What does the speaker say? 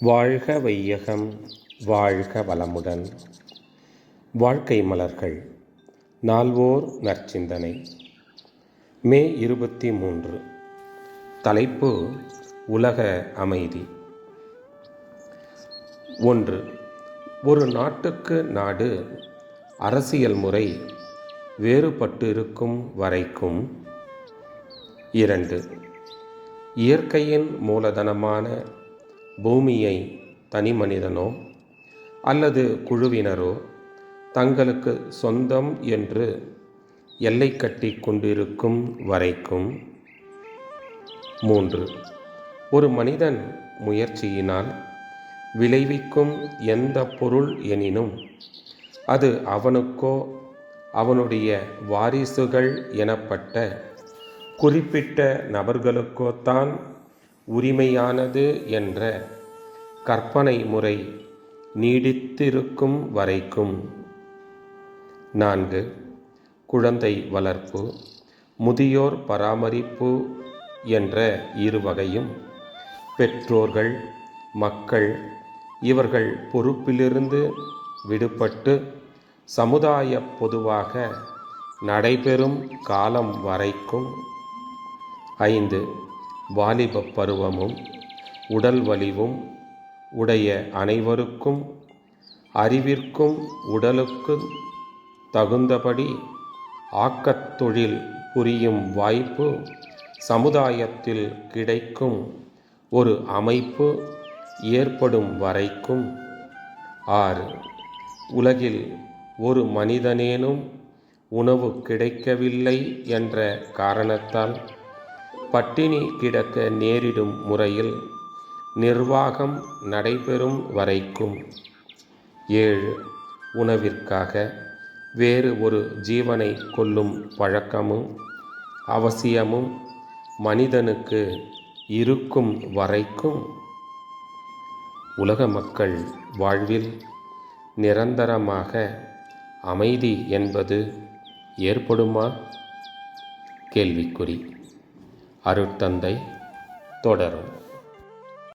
வாழ்க வையகம் வாழ்க வளமுடன். வாழ்க்கை மலர்கள் நால்வோர் நற்சிந்தனை. மே இருபத்தி மூன்று. தலைப்பு உலக அமைதி. ஒன்று ஒரு நாட்டுக்கு நாடு அரசியல் முறை வேறுபட்டிருக்கும் வரைக்கும். இரண்டு இயற்கையின் மூலதனமான பூமியை தனி மனிதனோ அல்லது குழுவினரோ தங்களுக்கு சொந்தம் என்று எல்லை கட்டி கொண்டிருக்கும் வரைக்கும். மூன்று. ஒரு மனிதன் முயற்சியினால் விளைவிக்கும் எந்த பொருள் எனினும் அது அவனுக்கோ அவனுடைய வாரிசுகள் எனப்பட்ட குறிப்பிட்ட நபர்களுக்கோத்தான் உரிமையானது என்ற கற்பனை முறை நீடித்திருக்கும் வரைக்கும். நான்கு. குழந்தை வளர்ப்பு முதியோர் பராமரிப்பு என்ற இரு வகையும். பெற்றோர்கள் மக்கள் இவர்கள் பொறுப்பிலிருந்து விடுபட்டு சமுதாய பொதுவாக நடைபெறும் காலம் வரைக்கும். ஐந்து. வாலிப பருவமும் உடல் வலிவும் உடைய அனைவருக்கும் அறிவிற்கும் உடலுக்கும் தகுந்தபடி ஆக்கத்தொழில் புரியும் வாய்ப்பு சமுதாயத்தில் கிடைக்கும். ஒரு அமைப்பு ஏற்படும் வரைக்கும். ஆறு. உலகில் ஒரு மனிதனேனும் உணவு கிடைக்கவில்லை என்ற காரணத்தால் பட்டினி கிடக்க நேரிடும் முறையில் நிர்வாகம் நடைபெறும் வரைக்கும். ஏழு. உணவிற்காக வேறு ஒரு ஜீவனை கொல்லும் பழக்கமும் அவசியமும் மனிதனுக்கு இருக்கும் வரைக்கும். உலக மக்கள் வாழ்வில் நிரந்தரமாக அமைதி என்பது ஏற்படுமா? கேள்விக்குறி. அருட்தந்தை தொடரும்.